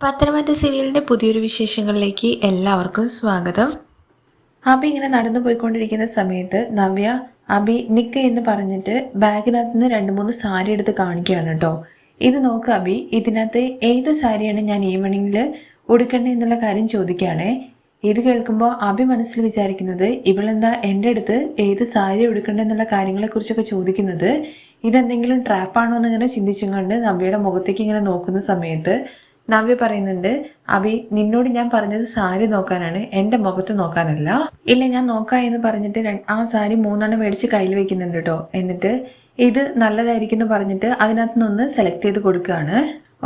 പത്തനംതിട്ട സീരിയലിന്റെ പുതിയൊരു വിശേഷങ്ങളിലേക്ക് എല്ലാവർക്കും സ്വാഗതം. അബി ഇങ്ങനെ നടന്നു പോയിക്കൊണ്ടിരിക്കുന്ന സമയത്ത് നവ്യ അബി നിക്ക് എന്ന് പറഞ്ഞിട്ട് ബാഗിനകത്ത് നിന്ന് രണ്ട് മൂന്ന് സാരി എടുത്ത് കാണിക്കുകയാണ് കേട്ടോ. ഇത് നോക്ക് അബി ഇതിനകത്ത് ഏത് സാരിയാണ് ഞാൻ ഈവനിങ്ങിൽ ഉടുക്കണ്ടേ എന്നുള്ള കാര്യം ചോദിക്കുകയാണേ. ഇത് കേൾക്കുമ്പോൾ അബി മനസ്സിൽ വിചാരിക്കുന്നത് ഇവളെന്താ എന്റെ അടുത്ത് ഏത് സാരി ഉടുക്കണ്ടേ എന്നുള്ള കാര്യങ്ങളെക്കുറിച്ചൊക്കെ ചോദിക്കുന്നത്. ഇതെന്തെങ്കിലും ട്രാപ്പാണോ എന്ന് ഇങ്ങനെ ചിന്തിച്ചും കൊണ്ട് നവ്യയുടെ മുഖത്തേക്ക് ഇങ്ങനെ നോക്കുന്ന സമയത്ത് നവ്യ പറയുന്നുണ്ട് അഭി നിന്നോട് ഞാൻ പറഞ്ഞത് സാരി നോക്കാനാണ്. എന്റെ മുഖത്ത് നോക്കാനല്ല. ഇല്ല ഞാൻ നോക്കാം എന്ന് പറഞ്ഞിട്ട് ആ സാരി മൂന്നെണ്ണം മേടിച്ച് കയ്യിൽ വെക്കുന്നുണ്ട് കേട്ടോ എന്നിട്ട് ഇത് നല്ലതായിരിക്കും എന്ന് പറഞ്ഞിട്ട് അതിനകത്ത് നിന്ന് സെലക്ട് ചെയ്ത് കൊടുക്കുകയാണ്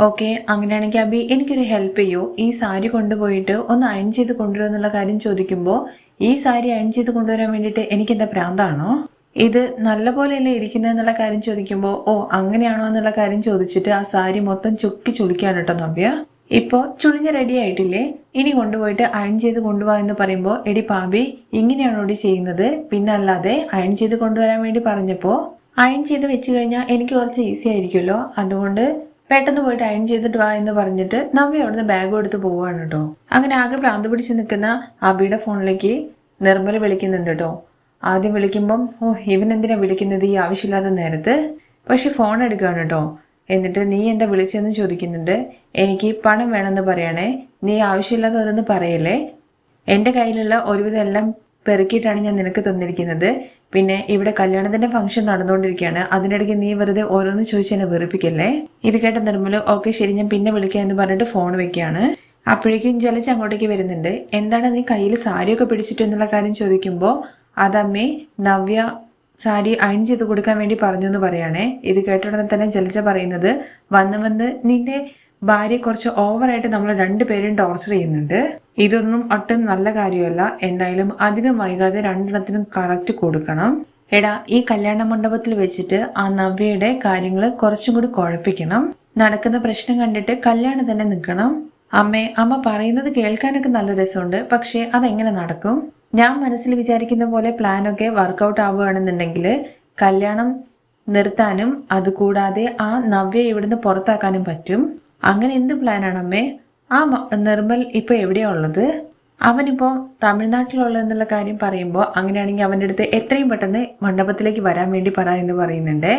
ഓക്കെ അങ്ങനെയാണെങ്കിൽ അബി എനിക്കൊരു ഹെൽപ്പ് ചെയ്യൂ. ഈ സാരി കൊണ്ടുപോയിട്ട് ഒന്ന് അയൺ ചെയ്ത് കൊണ്ടുവരുമെന്നുള്ള കാര്യം ചോദിക്കുമ്പോൾ ഈ സാരി അയൺ ചെയ്ത് കൊണ്ടുവരാൻ വേണ്ടിയിട്ട് എനിക്ക് എന്താ ഭ്രാന്താണോ ഇത് നല്ല പോലെയല്ലേ ഇരിക്കുന്നത് എന്നുള്ള കാര്യം ചോദിക്കുമ്പോൾ ഓ അങ്ങനെയാണോ എന്നുള്ള കാര്യം ചോദിച്ചിട്ട് ആ സാരി മൊത്തം ചുക്കി ചുളിക്കാണ് കേട്ടോ നവ്യ. ഇപ്പോ ചുളിഞ്ഞ് റെഡി ആയിട്ടില്ലേ? ഇനി കൊണ്ടുപോയിട്ട് അയൺ ചെയ്ത് കൊണ്ടുപോവാ എന്ന് പറയുമ്പോൾ എടി പാബി ഇങ്ങനെയാണോ ഇവിടെ ചെയ്യുന്നത്? പിന്നെ അല്ലാതെ അയൺ ചെയ്ത് കൊണ്ടുവരാൻ വേണ്ടി പറഞ്ഞപ്പോ അയൺ ചെയ്ത് വെച്ച് കഴിഞ്ഞാൽ എനിക്ക് കുറച്ച് ഈസി ആയിരിക്കുമല്ലോ. അതുകൊണ്ട് പെട്ടെന്ന് പോയിട്ട് അയൺ ചെയ്തിട്ട് വാ എന്ന് പറഞ്ഞിട്ട് നവ്യ അവിടുന്ന് ബാഗ് എടുത്ത് പോവാണ് കേട്ടോ. അങ്ങനെ ആകെ ഭ്രാന്ത് പിടിച്ച് നിൽക്കുന്ന അബിയുടെ ഫോണിലേക്ക് നിർമ്മല വിളിക്കുന്നുണ്ട് കേട്ടോ. ആദ്യം വിളിക്കുമ്പം ഓ ഇവൻ എന്തിനാ വിളിക്കുന്നത്? ഈ ആവശ്യമില്ലാത്ത നേരത്ത്? പക്ഷെ ഫോൺ എടുക്കുകയാണ് കേട്ടോ എന്നിട്ട് നീ എന്താ വിളിച്ചതെന്ന് ചോദിക്കുന്നുണ്ട്. എനിക്ക് പണം വേണമെന്ന് പറയണേ. നീ ആവശ്യമില്ലാത്ത ഓരോന്ന് പറയല്ലേ? എന്റെ കയ്യിലുള്ള ഒരുവിധം എല്ലാം പെറുക്കിയിട്ടാണ് ഞാൻ നിനക്ക് തന്നിരിക്കുന്നത്. പിന്നെ ഇവിടെ കല്യാണത്തിന്റെ ഫംഗ്ഷൻ നടന്നുകൊണ്ടിരിക്കുകയാണ്. അതിനിടയ്ക്ക് നീ വെറുതെ ഓരോന്ന് ചോദിച്ച് എന്നെ വെറുപ്പിക്കല്ലേ? ഇത് കേട്ട നിർമ്മൽ ഓക്കെ ശരി ഞാൻ പിന്നെ വിളിക്കാം എന്ന് പറഞ്ഞിട്ട് ഫോൺ വെക്കുകയാണ്. അപ്പോഴേക്കും ജലജ അങ്ങോട്ടേക്ക് വരുന്നുണ്ട്. എന്താണ് നീ കയ്യിൽ സാരിയൊക്കെ പിടിച്ചിട്ട് എന്നുള്ള കാര്യം ചോദിക്കുമ്പോൾ അതമ്മേ നവ്യ സാരി അയൺ ചെയ്ത് കൊടുക്കാൻ വേണ്ടി പറഞ്ഞു എന്ന് പറയാണേ. ഇത് കേട്ട ഉടനെ തന്നെ ജലജ പറയുന്നത് വന്ന് വന്ന് നിന്റെ ഭാര്യ കുറച്ച് ഓവറായിട്ട് നമ്മൾ രണ്ടുപേരും ടോർച്ചർ ചെയ്യുന്നുണ്ട്. ഇതൊന്നും ഒട്ടും നല്ല കാര്യമല്ല. എന്തായാലും അധികം വൈകാതെ രണ്ടെണ്ണത്തിനും കറക്റ്റ് കൊടുക്കണം. എടാ ഈ കല്യാണ മണ്ഡപത്തിൽ വെച്ചിട്ട് ആ നവ്യയുടെ കാര്യങ്ങൾ കുറച്ചും കൂടി കുഴപ്പിക്കണം. നടക്കുന്ന പ്രശ്നം കണ്ടിട്ട് കല്യാണം തന്നെ നിൽക്കണം. അമ്മേ അമ്മ പറയുന്നത് കേൾക്കാനൊക്കെ നല്ല രസമുണ്ട്. പക്ഷേ അതെങ്ങനെ നടക്കും? ഞാൻ മനസ്സിൽ വിചാരിക്കുന്ന പോലെ പ്ലാനൊക്കെ വർക്കൗട്ട് ആവുകയാണെന്നുണ്ടെങ്കിൽ കല്യാണം നിർത്താനും അതുകൂടാതെ ആ നവ്യ ഇവിടുന്ന് പുറത്താക്കാനും പറ്റും. അങ്ങനെ എന്ത് പ്ലാനാണ് അമ്മേ? ആ നിർമ്മൽ ഇപ്പൊ എവിടെയാ ഉള്ളത്? അവനിപ്പോ തമിഴ്നാട്ടിലുള്ള എന്നുള്ള കാര്യം പറയുമ്പോൾ അങ്ങനെയാണെങ്കിൽ അവന്റെ അടുത്ത് എത്രയും പെട്ടെന്ന് മണ്ഡപത്തിലേക്ക് വരാൻ വേണ്ടി പറ എന്ന് പറയുന്നുണ്ട്.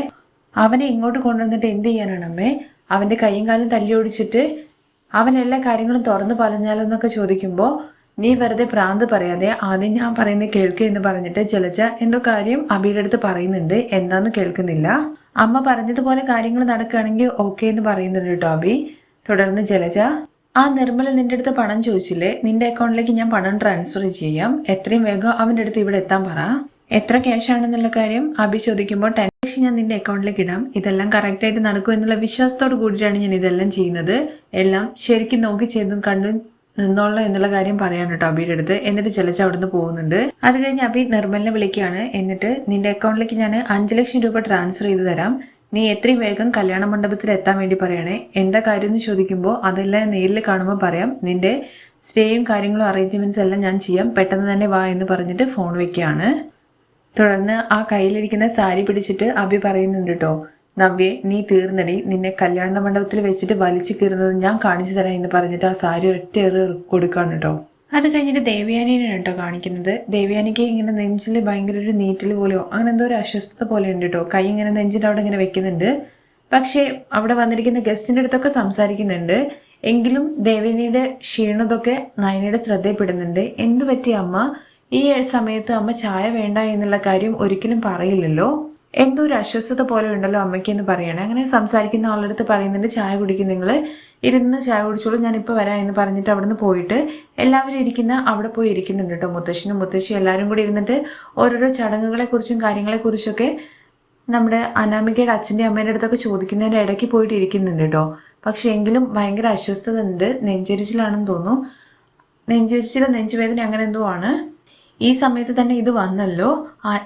അവനെ ഇങ്ങോട്ട് കൊണ്ടുവന്നിട്ട് എന്ത് ചെയ്യാനാണ് അമ്മേ? അവന്റെ കൈയും കാലും തല്ലി ഓടിച്ചിട്ട് അവൻ എല്ലാ കാര്യങ്ങളും തുറന്നു പറഞ്ഞാലോ എന്നൊക്കെ ചോദിക്കുമ്പോൾ നീ വെറുതെ പ്രാന്ത് പറയാതെ ആദ്യം ഞാൻ പറയുന്ന കേൾക്ക് എന്ന് പറഞ്ഞിട്ട് ജലജ എന്തോ കാര്യം അബിയുടെ അടുത്ത് പറയുന്നുണ്ട്. എന്താന്ന് കേൾക്കുന്നില്ല. അമ്മ പറഞ്ഞതുപോലെ കാര്യങ്ങൾ നടക്കുകയാണെങ്കിൽ ഓക്കെ എന്ന് പറയുന്നുണ്ട് കേട്ടോ അബി. തുടർന്ന് ജലജ ആ നിർമ്മല നിന്റെ അടുത്ത് പണം ചോദിച്ചില്ലേ? നിന്റെ അക്കൗണ്ടിലേക്ക് ഞാൻ പണം ട്രാൻസ്ഫർ ചെയ്യാം. എത്രയും വേഗം അവന്റെ അടുത്ത് ഇവിടെ എത്താൻ പറ. എത്ര ക്യാഷ് ആണെന്നുള്ള കാര്യം അഭി ചോദിക്കുമ്പോൾ ടെൻ ലക്ഷം ഞാൻ നിന്റെ അക്കൗണ്ടിലേക്ക് ഇടാം. ഇതെല്ലാം കറക്റ്റ് ആയിട്ട് നടക്കും എന്നുള്ള വിശ്വാസത്തോട് കൂടിയിട്ടാണ് ഞാൻ ഇതെല്ലാം ചെയ്യുന്നത്. എല്ലാം ശരിക്കും നോക്കി ചെയ്തും കണ്ടും നിന്നോളൂ എന്നുള്ള കാര്യം പറയാണ് കേട്ടോ അബിയുടെ അടുത്ത്. എന്നിട്ട് ജലജ അവിടുന്ന് പോകുന്നുണ്ട്. അത് കഴിഞ്ഞ് അബി നിർമ്മലിനെ വിളിക്കുകയാണ്. എന്നിട്ട് നിന്റെ അക്കൗണ്ടിലേക്ക് ഞാൻ അഞ്ച് ലക്ഷം രൂപ ട്രാൻസ്ഫർ ചെയ്തു തരാം. നീ എത്രയും വേഗം കല്യാണ മണ്ഡപത്തിൽ എത്താൻ വേണ്ടി പറയണേ. എന്താ കാര്യം എന്ന് ചോദിക്കുമ്പോൾ അതെല്ലാം നേരിൽ കാണുമ്പോൾ പറയാം. നിന്റെ സ്റ്റേയും കാര്യങ്ങളും അറേഞ്ച്മെന്റ്സ് എല്ലാം ഞാൻ ചെയ്യാം. പെട്ടെന്ന് തന്നെ വാ എന്ന് പറഞ്ഞിട്ട് ഫോൺ വെക്കുകയാണ്. തുടർന്ന് ആ കയ്യിലിരിക്കുന്ന സാരി പിടിച്ചിട്ട് അഭി പറയുന്നുണ്ട് കേട്ടോ നവ്യെ നീ തീർന്നടി. നിന്നെ കല്യാണ മണ്ഡപത്തിൽ വെച്ചിട്ട് വലിച്ചു കീറുന്നത് ഞാൻ കാണിച്ചു തരാം എന്ന് പറഞ്ഞിട്ട് ആ സാരി ഒറ്റ എറി കൊടുക്കാണ് കേട്ടോ അത് കഴിഞ്ഞിട്ട് ദേവയാനിയാണ് കേട്ടോ കാണിക്കുന്നത്. ദേവയാനിക്ക് ഇങ്ങനെ നെഞ്ചിൽ ഭയങ്കര ഒരു നീറ്റൽ പോലെയോ അങ്ങനെ എന്തോ ഒരു അസ്വസ്ഥത പോലെ ഉണ്ട് കേട്ടോ കൈ ഇങ്ങനെ നെഞ്ചിന്റെ അവിടെ ഇങ്ങനെ വെക്കുന്നുണ്ട്. പക്ഷേ അവിടെ വന്നിരിക്കുന്ന ഗസ്റ്റിന്റെ അടുത്തൊക്കെ സംസാരിക്കുന്നുണ്ട്. എങ്കിലും ദേവയാനിയുടെ ക്ഷീണതൊക്കെ നയനയുടെ ശ്രദ്ധയിൽപ്പെടുന്നുണ്ട് എന്തു പറ്റി അമ്മ? ഈ സമയത്ത് അമ്മ ചായ വേണ്ട എന്നുള്ള കാര്യം ഒരിക്കലും പറയില്ലല്ലോ? എന്തോ ഒരു അസ്വസ്ഥത പോലെ ഉണ്ടല്ലോ അമ്മയ്ക്ക് എന്ന് പറയണേ. അങ്ങനെ സംസാരിക്കുന്ന ആളുടെ അടുത്ത് പറയുന്നുണ്ട് ചായ കുടിക്കും നിങ്ങൾ ഇരുന്ന് ചായ കുടിച്ചോളൂ. ഞാൻ ഇപ്പൊ വരാം എന്ന് പറഞ്ഞിട്ട് അവിടുന്ന് പോയിട്ട് എല്ലാവരും ഇരിക്കുന്ന അവിടെ പോയി ഇരിക്കുന്നുണ്ട് കേട്ടോ മുത്തശ്ശനും മുത്തശ്ശി എല്ലാവരും കൂടി ഇരുന്നിട്ട് ഓരോരോ ചടങ്ങുകളെ കുറിച്ചും കാര്യങ്ങളെ കുറിച്ചൊക്കെ നമ്മുടെ അനാമികയുടെ അച്ഛന്റെ അമ്മേന്റെ അടുത്തൊക്കെ ചോദിക്കുന്നതിന്റെ ഇടയ്ക്ക് പോയിട്ട് ഇരിക്കുന്നുണ്ട് കേട്ടോ. പക്ഷെ എങ്കിലും ഭയങ്കര അസ്വസ്ഥത ഉണ്ട് നെഞ്ചരിച്ചിലാണെന്ന് തോന്നുന്നു. നെഞ്ചരിച്ചിലെ നെഞ്ചുവേദന അങ്ങനെ എന്തോ ആണ്. ഈ സമയത്ത് തന്നെ ഇത് വന്നല്ലോ.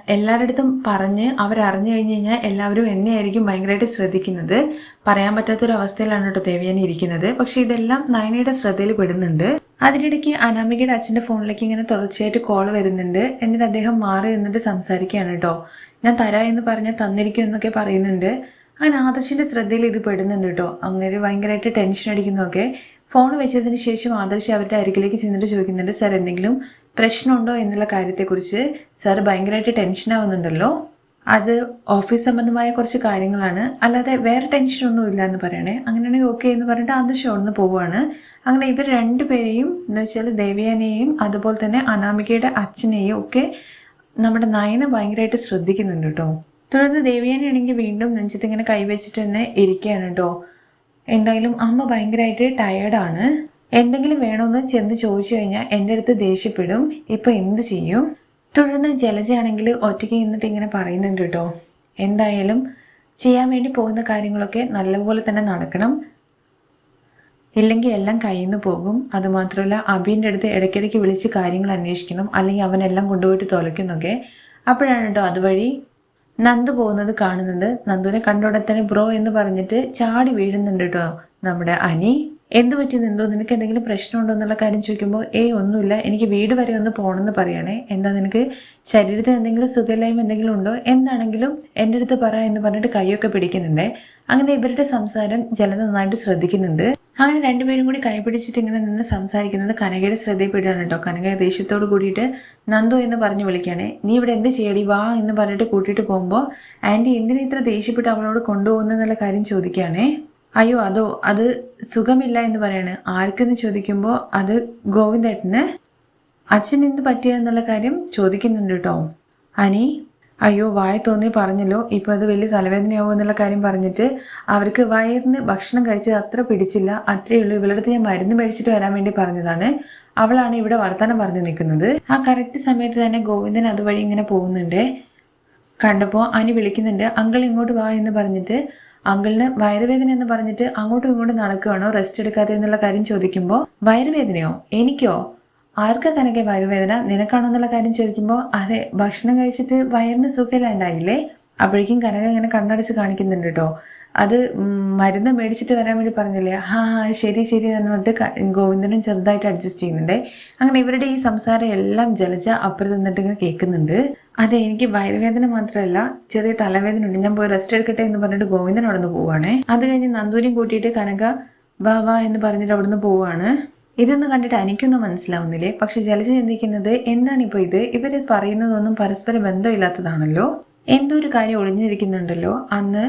എല്ലാവരുടെ അടുത്തും പറഞ്ഞ് അവരറിഞ്ഞു കഴിഞ്ഞു കഴിഞ്ഞാൽ എല്ലാവരും എന്നെയായിരിക്കും ഭയങ്കരമായിട്ട് ശ്രദ്ധിക്കുന്നത്. പറയാൻ പറ്റാത്തൊരു അവസ്ഥയിലാണ് കേട്ടോ ദേവയാനി ഇരിക്കുന്നത്. പക്ഷെ ഇതെല്ലാം നയനയുടെ ശ്രദ്ധയിൽ പെടുന്നുണ്ട്. അതിനിടയ്ക്ക് അനാമികയുടെ അച്ഛന്റെ ഫോണിലേക്ക് ഇങ്ങനെ തുടർച്ചയായിട്ട് കോൾ വരുന്നുണ്ട്. എന്നിട്ട് അദ്ദേഹം മാറി നിന്നിട്ട് സംസാരിക്കുകയാണ് കേട്ടോ. ഞാൻ തരാ എന്ന് പറഞ്ഞാൽ തന്നിരിക്കും എന്നൊക്കെ പറയുന്നുണ്ട്. അങ്ങനെ ആദർശിന്റെ ശ്രദ്ധയിൽ ഇത് പെടുന്നുണ്ട് കേട്ടോ. അങ്ങനെ ഭയങ്കരമായിട്ട് ടെൻഷൻ അടിക്കുന്നതൊക്കെ ഫോൺ വെച്ചതിന് ശേഷം ആദർശ് അവരുടെ അരികിലേക്ക് ചെന്നിട്ട് ചോദിക്കുന്നുണ്ട് സാർ എന്തെങ്കിലും പ്രശ്നമുണ്ടോ എന്നുള്ള കാര്യത്തെക്കുറിച്ച്? സാർ ഭയങ്കരമായിട്ട് ടെൻഷൻ ആവുന്നുണ്ടല്ലോ. അത് ഓഫീസ് സംബന്ധമായ കുറച്ച് കാര്യങ്ങളാണ്. അല്ലാതെ വേറെ ടെൻഷൻ ഒന്നും ഇല്ല എന്ന് പറയണേ. അങ്ങനെയാണെങ്കിൽ ഓക്കെ എന്ന് പറഞ്ഞിട്ട് ആദർശ് അവിടുന്ന് പോവുകയാണ്. അങ്ങനെ ഇവർ രണ്ടുപേരെയും എന്ന് വെച്ചാൽ ദേവ്യാനെയും അതുപോലെ തന്നെ അനാമികയുടെ അച്ഛനെയും ഒക്കെ നമ്മുടെ നയന ഭയങ്കരമായിട്ട് ശ്രദ്ധിക്കുന്നുണ്ട് കേട്ടോ. തുടർന്ന് ദേവയാനാണെങ്കിൽ വീണ്ടും നെഞ്ചത്ത് ഇങ്ങനെ കൈവച്ചിട്ട് തന്നെ ഇരിക്കുകയാണ് കേട്ടോ. എന്തായാലും അമ്മ ഭയങ്കരമായിട്ട് ടയേർഡാണ് എന്തെങ്കിലും വേണമെന്ന് ചെന്ന് ചോദിച്ചു കഴിഞ്ഞാൽ എന്റെ അടുത്ത് ദേഷ്യപ്പെടും. ഇപ്പൊ എന്ത് ചെയ്യും? തുടർന്ന് ജലജയാണെങ്കിൽ ഒറ്റയ്ക്ക് നിന്നിട്ട് ഇങ്ങനെ പറയുന്നുണ്ട് കേട്ടോ എന്തായാലും ചെയ്യാൻ വേണ്ടി പോകുന്ന കാര്യങ്ങളൊക്കെ നല്ലപോലെ തന്നെ നടക്കണം. ഇല്ലെങ്കിൽ എല്ലാം കയ്യിൽ നിന്ന് പോകും അതുമാത്രമല്ല അബീന്റെ അടുത്ത് ഇടയ്ക്കിടയ്ക്ക് വിളിച്ച് കാര്യങ്ങൾ അന്വേഷിക്കണം. അല്ലെങ്കിൽ അവനെല്ലാം കൊണ്ടുപോയിട്ട് തുലയ്ക്കുന്നൊക്കെ. അപ്പോഴാണ് കേട്ടോ അതുവഴി നന്ദു പോകുന്നത് കാണുന്നത്. നന്ദുവിനെ കണ്ടോടെ തന്നെ ബ്രോ എന്ന് പറഞ്ഞിട്ട് ചാടി വീഴുന്നുണ്ട് കേട്ടോ നമ്മുടെ അനി. എന്ത് പറ്റി നിന്ദു? നിനക്ക് എന്തെങ്കിലും പ്രശ്നമുണ്ടോ എന്നുള്ള കാര്യം ചോദിക്കുമ്പോൾ ഏ ഒന്നുമില്ല. എനിക്ക് വീട് വരെ ഒന്ന് പോകണമെന്ന് പറയണേ. എന്താ നിനക്ക് ശരീരത്തിൽ എന്തെങ്കിലും സുഖമില്ലായ്മ എന്തെങ്കിലും ഉണ്ടോ? എന്താണെങ്കിലും എന്റെ അടുത്ത് പറ എന്ന് പറഞ്ഞിട്ട് കൈയൊക്കെ പിടിക്കുന്നുണ്ട്. അങ്ങനെ ഇവരുടെ സംസാരം ജലത നന്നായിട്ട് ശ്രദ്ധിക്കുന്നുണ്ട്. അങ്ങനെ രണ്ടുപേരും കൂടി കൈപിടിച്ചിട്ട് ഇങ്ങനെ നിന്ന് സംസാരിക്കുന്നത് കനകയുടെ ശ്രദ്ധയിൽപ്പെടുകയാണ് കേട്ടോ. കനക ദേഷ്യത്തോട് കൂടിയിട്ട് നന്ദു എന്ന് പറഞ്ഞു വിളിക്കുകയാണേ. നീ ഇവിടെ എന്ത് ചെയ്യടി? വാ എന്ന് പറഞ്ഞിട്ട് കൂട്ടിയിട്ട് പോകുമ്പോൾ ആന്റി എന്തിനാ ഇത്ര ദേഷ്യപ്പെട്ട് അവളോട് കൊണ്ടുപോകുന്നെന്നുള്ള കാര്യം ചോദിക്കുകയാണേ? അയ്യോ അതോ അത് സുഖമില്ല എന്ന് പറയാണ്. ആർക്കെന്ന്? ചോദിക്കുമ്പോൾ അത് ഗോവിന്ദേട്ടന്. അച്ഛൻ എന്ത് പറ്റിയെന്നുള്ള കാര്യം ചോദിക്കുന്നുണ്ട് കേട്ടോ. അനി അയ്യോ വായ തോന്നി പറഞ്ഞല്ലോ. ഇപ്പൊ അത് വലിയ തലവേദനയാവും എന്നുള്ള കാര്യം പറഞ്ഞിട്ട് അവർക്ക് വയറിന് ഭക്ഷണം കഴിച്ചത് അത്ര പിടിച്ചില്ല. അത്രേ ഉള്ളൂ. ഇവളടുത്ത് ഞാൻ മരുന്ന് മേടിച്ചിട്ട് വരാൻ വേണ്ടി പറഞ്ഞതാണ്. അവളാണ് ഇവിടെ വർത്തമാനം പറഞ്ഞു നിൽക്കുന്നത്. ആ കറക്റ്റ് സമയത്ത് തന്നെ ഗോവിന്ദൻ അതുവഴി ഇങ്ങനെ പോകുന്നുണ്ട്. കണ്ടപ്പോൾ അനി വിളിക്കുന്നുണ്ട് അങ്കിൾ ഇങ്ങോട്ട് വാ എന്ന് പറഞ്ഞിട്ട് അങ്കിളിന് വയറുവേദന എന്ന് പറഞ്ഞിട്ട് അങ്ങോട്ടും ഇങ്ങോട്ടും നടക്കുകയാണോ? റെസ്റ്റ് എടുക്കാതെ എന്നുള്ള കാര്യം ചോദിക്കുമ്പോൾ വയറുവേദനയോ? എനിക്കോ? ആർക്കാ കനക്കെ വയറുവേദന? നിനക്കാണെന്നുള്ള കാര്യം ചോദിക്കുമ്പോൾ അതെ ഭക്ഷണം കഴിച്ചിട്ട് വയറിന് സുഖമില്ലാണ്ടായില്ലേ? അപ്പോഴേക്കും കനക ഇങ്ങനെ കണ്ണടച്ച് കാണിക്കുന്നുണ്ട് കേട്ടോ അത് മരുന്ന് മേടിച്ചിട്ട് വരാൻ വേണ്ടി പറഞ്ഞില്ലേ? ഹാ, ശരി ശരി എന്ന് പറഞ്ഞിട്ട് ഗോവിന്ദനും ചെറുതായിട്ട് അഡ്ജസ്റ്റ് ചെയ്യുന്നുണ്ട്. അങ്ങനെ ഇവരുടെ ഈ സംസാരം എല്ലാം ജലജ അപ്പുറത്ത് നിന്നിട്ട് ഇങ്ങനെ കേൾക്കുന്നുണ്ട്. അതെ എനിക്ക് വയറുവേദന മാത്രമല്ല ചെറിയ തലവേദന ഉണ്ട്. ഞാൻ പോയി റെസ്റ്റ് എടുക്കട്ടെ എന്ന് പറഞ്ഞിട്ട് ഗോവിന്ദൻ അവിടെ നിന്ന് പോവാണ്. അത് കഴിഞ്ഞ് നന്ദൂരിയും കൂട്ടിയിട്ട് കനക വാ വാ എന്ന് പറഞ്ഞിട്ട് അവിടുന്ന് പോവാണ്. ഇതൊന്നും കണ്ടിട്ട് എനിക്കൊന്നും മനസ്സിലാവുന്നില്ലേ? പക്ഷെ ജലജ ചിന്തിക്കുന്നത് എന്താണ് ഇപ്പൊ ഇത്? ഇവർ പറയുന്നതൊന്നും പരസ്പര ബന്ധമില്ലാത്തതാണല്ലോ? എന്തോ ഒരു കാര്യം ഒളിഞ്ഞിരിക്കുന്നുണ്ടല്ലോ? അന്ന്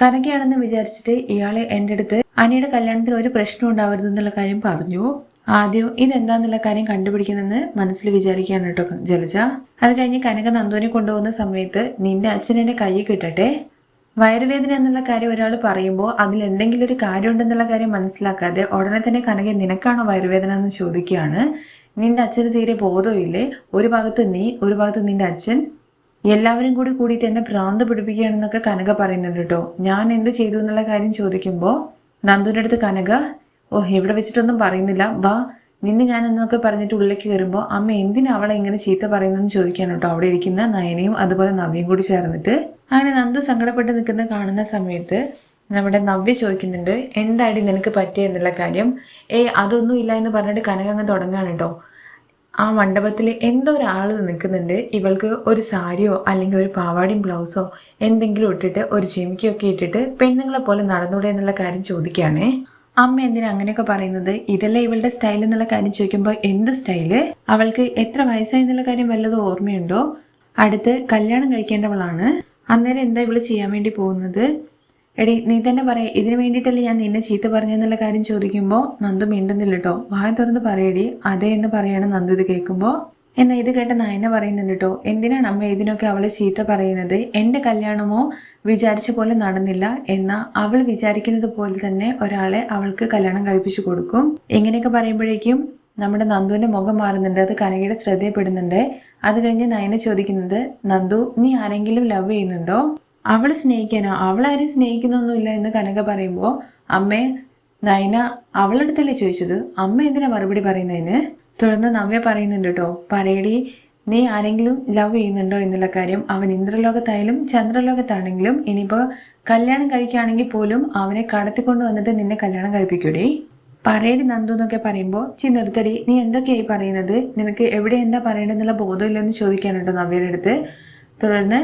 കനകയാണെന്ന് വിചാരിച്ചിട്ട് ഇയാളെ എന്റെ അടുത്ത് അനിയുടെ കല്യാണത്തിൽ ഒരു പ്രശ്നം ഉണ്ടാവരുത് എന്നുള്ള കാര്യം പറഞ്ഞു. ആദ്യം ഇതെന്താന്നുള്ള കാര്യം കണ്ടുപിടിക്കുന്നെന്ന് മനസ്സിൽ വിചാരിക്കുകയാണ് കേട്ടോ ജലജ. അത് കഴിഞ്ഞ് കനക നന്ദുവിനെ കൊണ്ടുപോകുന്ന സമയത്ത് നിന്റെ അച്ഛൻ എന്റെ കൈ കിട്ടട്ടെ? വയറുവേദന എന്നുള്ള കാര്യം ഒരാൾ പറയുമ്പോൾ അതിൽ എന്തെങ്കിലും ഒരു കാര്യം ഉണ്ടെന്നുള്ള കാര്യം മനസ്സിലാക്കാതെ ഉടനെ തന്നെ കനകെ നിനക്കാണോ വയറുവേദന? എന്ന് ചോദിക്കുകയാണ്. നിന്റെ അച്ഛന് തീരെ ബോധമില്ലേ ഒരു ഭാഗത്ത് നീ ഒരു ഭാഗത്ത് നിന്റെ അച്ഛൻ. എല്ലാവരും കൂടി കൂടിയിട്ട് എന്നെ ഭ്രാന്ത് പിടിപ്പിക്കുകയാണെന്നൊക്കെ കനക പറയുന്നുണ്ട് കേട്ടോ. ഞാൻ എന്ത് ചെയ്തു എന്നുള്ള കാര്യം ചോദിക്കുമ്പോൾ നന്ദുവിന്റെ അടുത്ത് കനക ഓ ഇവിടെ വെച്ചിട്ടൊന്നും പറയുന്നില്ല. വാ നിന്നെ ഞാൻ എന്നൊക്കെ പറഞ്ഞിട്ട് ഉള്ളിലേക്ക് കയറുമ്പോൾ അമ്മ എന്തിനാ അവളെ ഇങ്ങനെ ചീത്ത പറയുന്നതെന്ന് ചോദിക്കാണ് കേട്ടോ അവിടെ ഇരിക്കുന്ന നയനയും അതുപോലെ നവ്യയും കൂടി ചേർന്നിട്ട്. അങ്ങനെ നന്ദു സങ്കടപ്പെട്ട് നിൽക്കുന്ന കാണുന്ന സമയത്ത് നമ്മുടെ നവ്യ ചോദിക്കുന്നുണ്ട് എന്താടി നിനക്ക് പറ്റിയ? എന്നുള്ള കാര്യം. ഏ അതൊന്നും ഇല്ല എന്ന് പറഞ്ഞിട്ട് കനക അങ്ങ് തുടങ്ങാണ് കേട്ടോ. ആ മണ്ഡപത്തിൽ എന്തോ ഒരാൾ നിൽക്കുന്നുണ്ട്. ഇവൾക്ക് ഒരു സാരിയോ അല്ലെങ്കിൽ ഒരു പാവാടിയും ബ്ലൗസോ എന്തെങ്കിലും ഇട്ടിട്ട് ഒരു ജിമിക്കൊക്കെ ഇട്ടിട്ട് പെണ്ണുങ്ങളെ പോലെ നടന്നൂടെ എന്നുള്ള കാര്യം ചോദിക്കുകയാണേ. അമ്മ എന്തിനാ അങ്ങനെയൊക്കെ പറയുന്നത്? ഇതല്ലേ ഇവളുടെ സ്റ്റൈൽ എന്നുള്ള കാര്യം ചോദിക്കുമ്പോൾ എന്ത് സ്റ്റൈൽ? അവൾക്ക് എത്ര വയസ്സായി എന്നുള്ള കാര്യം വല്ലതും ഓർമ്മയുണ്ടോ? അടുത്ത് കല്യാണം കഴിക്കേണ്ടവളാണ്. അന്നേരം എന്താ ഇവൾ ചെയ്യാൻ വേണ്ടി പോകുന്നത്? എടി നീ തന്നെ പറയാ. ഇതിനു വേണ്ടിയിട്ടല്ലേ ഞാൻ നിന്നെ ചീത്ത പറഞ്ഞെന്നുള്ള കാര്യം ചോദിക്കുമ്പോൾ നന്ദു മിണ്ടുന്നില്ല കേട്ടോ വായ തുറന്ന് പറയടി. അതെ എന്ന് പറയാണ് നന്ദു ഇത് കേൾക്കുമ്പോൾ എന്നാ ഇത് കേട്ട നായന പറയുന്നുണ്ട് കേട്ടോ എന്തിനാണ് അമ്മ ഇതിനൊക്കെ അവളെ ചീത്ത പറയുന്നത്? എന്റെ കല്യാണമോ വിചാരിച്ച പോലെ നടന്നില്ല. എന്നാ അവൾ വിചാരിക്കുന്നത് പോലെ തന്നെ ഒരാളെ അവൾക്ക് കല്യാണം കഴിപ്പിച്ചു കൊടുക്കും. ഇങ്ങനെയൊക്കെ പറയുമ്പോഴേക്കും നമ്മുടെ നന്ദുവിന്റെ മുഖം മാറുന്നുണ്ട് അത് കനകയുടെ ശ്രദ്ധയപ്പെടുന്നുണ്ട് അത് കഴിഞ്ഞ് നയന ചോദിക്കുന്നത് നന്ദു നീ ആരെങ്കിലും ലവ് ചെയ്യുന്നുണ്ടോ? അവൾ സ്നേഹിക്കാനോ അവളാരും സ്നേഹിക്കുന്നൊന്നുമില്ല എന്ന് കനക പറയുമ്പോൾ അമ്മേ നയന അവളടുത്തല്ലേ ചോദിച്ചത്? അമ്മ എന്തിനാ മറുപടി പറയുന്നതിന്? തുടർന്ന് നവ്യ പറയുന്നുണ്ട് കേട്ടോ പറയടി നീ ആരെങ്കിലും ലവ് ചെയ്യുന്നുണ്ടോ എന്നുള്ള കാര്യം അവൻ ഇന്ദ്രലോകത്തായാലും ചന്ദ്രലോകത്താണെങ്കിലും ഇനിയിപ്പോ കല്യാണം കഴിക്കുകയാണെങ്കിൽ പോലും അവനെ കടത്തിക്കൊണ്ട് വന്നിട്ട് നിന്നെ കല്യാണം കഴിപ്പിക്കൂടി? പറയടി നന്ദു എന്നൊക്കെ പറയുമ്പോൾ ചി നിർത്തടി നീ എന്തൊക്കെയായി പറയുന്നത്? നിനക്ക് എവിടെ എന്താ പറയേണ്ടതെന്നുള്ള ബോധമില്ലെന്ന് ചോദിക്കാനുണ്ടോ നവ്യയുടെ അടുത്ത്. തുടർന്ന്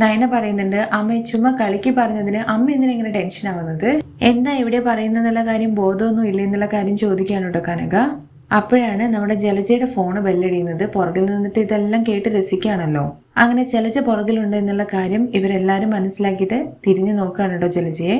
നയന പറയുന്നുണ്ട് അമ്മ ചുമ്മാ കളിക്ക് പറഞ്ഞതിന് അമ്മ എന്തിനാ ഇങ്ങനെ ടെൻഷൻ ആവുന്നത്? എന്താ ഇവിടെ പറയുന്നെന്നുള്ള കാര്യം ബോധമൊന്നും ഇല്ല എന്നുള്ള കാര്യം ചോദിക്കാനുണ്ടോ കനക. അപ്പോഴാണ് നമ്മുടെ ജലജയുടെ ഫോണ് ബെല്ലടിയുന്നത്. പുറകിൽ നിന്നിട്ട് ഇതെല്ലാം കേട്ട് രസിക്കുകയാണല്ലോ. അങ്ങനെ ജലജ പുറകിലുണ്ട് എന്നുള്ള കാര്യം ഇവരെല്ലാരും മനസ്സിലാക്കിയിട്ട് തിരിഞ്ഞു നോക്കുകയാണ് കേട്ടോ ജലജയെ.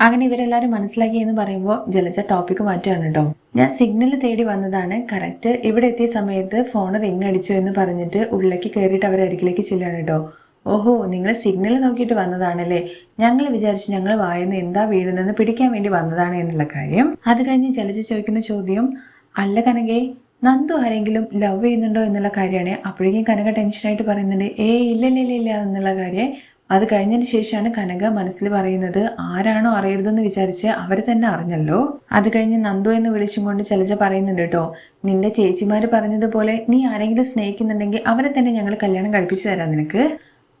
അങ്ങനെ ഇവരെല്ലാരും മനസ്സിലാക്കി എന്ന് പറയുമ്പോൾ ജലജ ടോപ്പിക്ക് മാറ്റുകയാണ് കേട്ടോ ഞാൻ സിഗ്നൽ തേടി വന്നതാണ്. കറക്റ്റ് ഇവിടെ എത്തിയ സമയത്ത് ഫോൺ റിങ് അടിച്ചു എന്ന് പറഞ്ഞിട്ട് ഉള്ളിലേക്ക് കയറിയിട്ട് അവർ അരികിലേക്ക് ചെല്ലുകയാണ് കേട്ടോ. ഓഹോ നിങ്ങൾ സിഗ്നൽ നോക്കിയിട്ട് വന്നതാണല്ലേ? ഞങ്ങൾ വിചാരിച്ചു ഞങ്ങൾ വായന എന്താ വീഴുന്നെന്ന് പിടിക്കാൻ വേണ്ടി വന്നതാണ് എന്നുള്ള കാര്യം. അത് കഴിഞ്ഞ് ജലജ ചോദിക്കുന്ന ചോദ്യം അല്ല കനകെ നന്ദു ആരെങ്കിലും ലവ് ചെയ്യുന്നുണ്ടോ? എന്നുള്ള കാര്യമാണ്. അപ്പോഴേക്കും കനക ടെൻഷനായിട്ട് പറയുന്നുണ്ട് ഏ ഇല്ല ഇല്ല ഇല്ല എന്നുള്ള കാര്യം. അത് കഴിഞ്ഞതിന് ശേഷമാണ് കനക മനസ്സിൽ പറയുന്നത് ആരാണോ അറിയരുതെന്ന് വിചാരിച്ച് അവർ തന്നെ അറിഞ്ഞല്ലോ? അത് കഴിഞ്ഞ് നന്ദു എന്ന് വിളിച്ചും കൊണ്ട് ജലജ പറയുന്നുണ്ട് കേട്ടോ നിന്റെ ചേച്ചിമാര് പറഞ്ഞതുപോലെ നീ ആരെങ്കിലും സ്നേഹിക്കുന്നുണ്ടെങ്കിൽ അവരെ തന്നെ ഞങ്ങൾ കല്യാണം കഴിപ്പിച്ചു തരാം നിനക്ക്.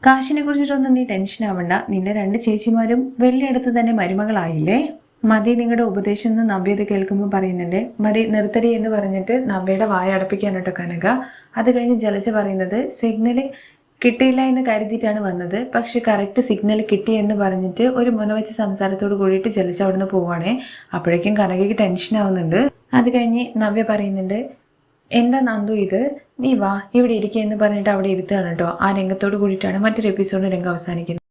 കാശിനെ കുറിച്ചിട്ടൊന്നും നീ ടെൻഷൻ ആവണ്ട നിന്റെ രണ്ട് ചേച്ചിമാരും വലിയടത്ത് തന്നെ മരുമകളായില്ലേ? മതി നിങ്ങളുടെ ഉപദേശം എന്ന് നവ്യത് കേൾക്കുമ്പോൾ പറയുന്നുണ്ട്. മതി നിർത്തടി എന്ന് പറഞ്ഞിട്ട് നവ്യയുടെ വായ അടപ്പിക്കാനോട്ടോ കനക. അത് കഴിഞ്ഞ് ജലജ പറയുന്നത് സിഗ്നൽ കിട്ടിയില്ല എന്ന് കരുതിയിട്ടാണ് വന്നത്. പക്ഷെ കറക്റ്റ് സിഗ്നൽ കിട്ടി എന്ന് പറഞ്ഞിട്ട് ഒരു മുന വെച്ച് സംസാരത്തോട് കൂടിയിട്ട് ജലജ അവിടുന്ന് പോവാണേ. അപ്പോഴേക്കും കനകയ്ക്ക് ടെൻഷൻ ആവുന്നുണ്ട്. അത് കഴിഞ്ഞ് നവ്യ പറയുന്നുണ്ട് എന്താ നന്ദു ഇത്? നീ വാ ഇവിടെ ഇരിക്കുക എന്ന് പറഞ്ഞിട്ട് അവിടെ ഇരുത്തുകയാണ് കേട്ടോ. ആ രംഗത്തോട് കൂടിയിട്ടാണ് മറ്റൊരു എപ്പിസോഡ് രംഗം അവസാനിക്കുന്നത്.